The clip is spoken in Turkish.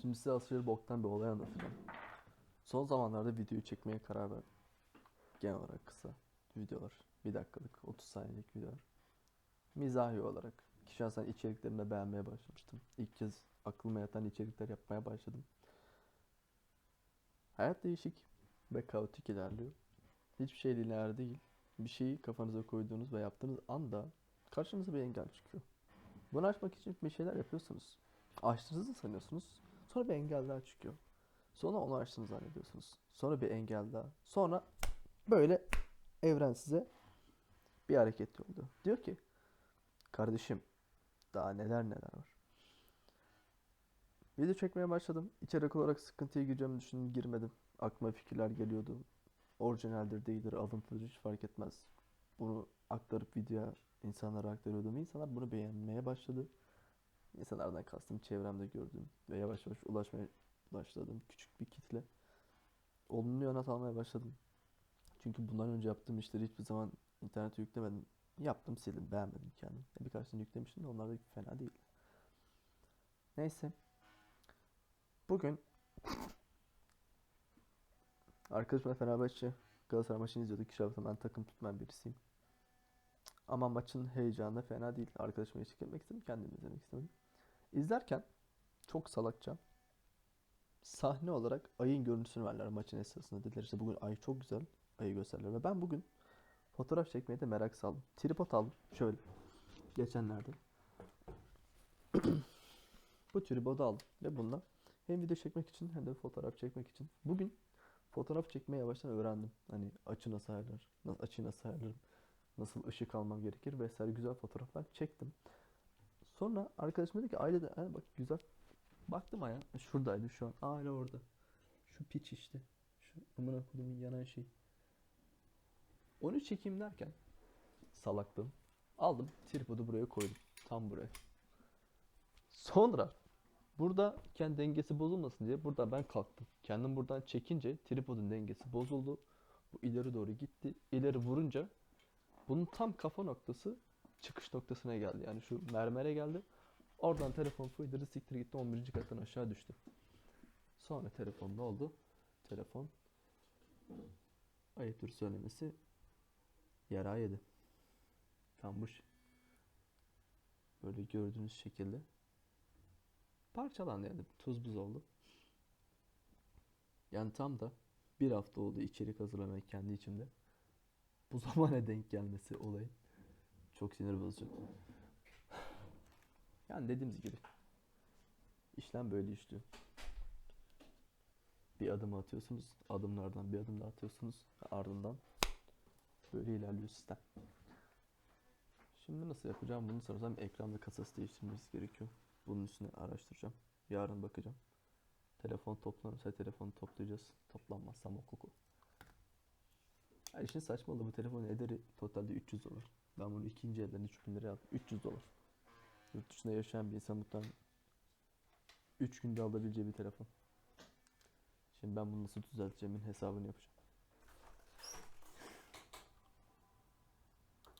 Şimdi size aşırı boktan bir olay anlatacağım. Son zamanlarda videoyu çekmeye karar verdim. Genel olarak kısa videolar. Bir dakikalık, 30 saniyelik videolar. Mizahi olarak. Ki şahsen içeriklerini de beğenmeye başlamıştım. İlk kez aklıma yatan içerikler yapmaya başladım. Hayat değişik ve kaotik ilerliyor. Hiçbir şey lineer değil. Bir şeyi kafanıza koyduğunuz ve yaptığınız anda karşınıza bir engel çıkıyor. Bunu aşmak için bir şeyler yapıyorsunuz. Açtığınızı sanıyorsunuz. Sonra bir engel daha çıkıyor. Sonra onu açtığınızı zannediyorsunuz. Sonra bir engel daha. Sonra böyle evren size bir hareket yolluyor. Diyor ki kardeşim daha neler neler var. Video çekmeye başladım. İçerik olarak sıkıntıya gireceğimi düşündüm. Girmedim. Aklıma fikirler geliyordu. Orijinaldir değildir alıntıdır hiç fark etmez. Bunu aktarıp videoya insanlara aktarıyordum. İnsanlar bunu beğenmeye başladı. İnsanlardan kastım çevremde gördüğüm ve yavaş yavaş ulaşmaya başladığım küçük bir kitle. Olumlu yanıt almaya başladım. Çünkü bundan önce yaptığım işleri hiçbir zaman internete yüklemedim. Yaptım sildim beğenmedim kendim. Birkaç tane yüklemiştim de onlar da fena değil. Neyse. Bugün arkadaşımla Fenerbahçe Galatasaray maçını izliyorduk. Şahsen ben takım tutmayan birisiyim. Ama maçın heyecanı fena değil. Arkadaşıma eşlik etmek istedim. Kendim izlemek istedim. İzlerken çok salakça sahne olarak ayın görüntüsünü verdiler maçın esnasında. Dediler işte bugün ay çok güzel. Ayı gösterdiler. Ve ben bugün fotoğraf çekmeye de merak saldım. Tripod aldım. Şöyle. Geçenlerde. Bu tripodu aldım. Ve bununla hem video çekmek için hem de fotoğraf çekmek için. Bugün fotoğraf çekmeye yavaştan öğrendim. Hani açı nasıl ayarlar, açıyı nasıl ayarlarım, nasıl ışık almam gerekir vesaire güzel fotoğraflar çektim. Sonra arkadaşım dedi ki ailede "Ha, bak güzel. Baktım aya şuradaydı şu an. Hala orada. Şu piç işte. Şu amına kodumun yanan şey. Onu çekeyim derken salaklığım. Aldım tripodu buraya koydum. Tam buraya. Sonra burada kendi dengesi bozulmasın diye burada ben kalktım. Kendim buradan çekince tripodun dengesi bozuldu. Bu ileri doğru gitti. İleri vurunca bunun tam kafa noktası çıkış noktasına geldi. Yani şu mermere geldi. Oradan telefon fıydırdı siktir gitti 11. kattan aşağı düştü. Sonra telefon ne oldu? Telefon ayıptır söylemesi yara yedi. Kanmış. Böyle gördüğünüz şekilde parçalandı yani tuz buz oldu. Yani tam da bir hafta oldu içerik hazırlamaya kendi içimde. Bu zamana denk gelmesi olayın. Çok sinir bozucu. Yani dediğimiz gibi işlem böyle işliyor. Bir adım atıyorsunuz, adımlardan bir adım daha atıyorsunuz ve ardından böyle ilerliyor sistem. Şimdi nasıl yapacağım bunu sorursam ekranda kasası değiştirmesi gerekiyor. Bunun üstüne araştıracağım. Yarın bakacağım. Telefon toplanırsa telefonu toplayacağız. Toplanmazsa mokoku. Yani işin saçmalığı bu telefonun ederi totalde 300 dolar. Ben bunu ikinci elden 3000 liraya aldım. 300 dolar. Yurt dışında yaşayan bir insan muhtemelen 3 günde alabileceği bir telefon. Şimdi ben bunu nasıl düzelteceğimin hesabını yapacağım.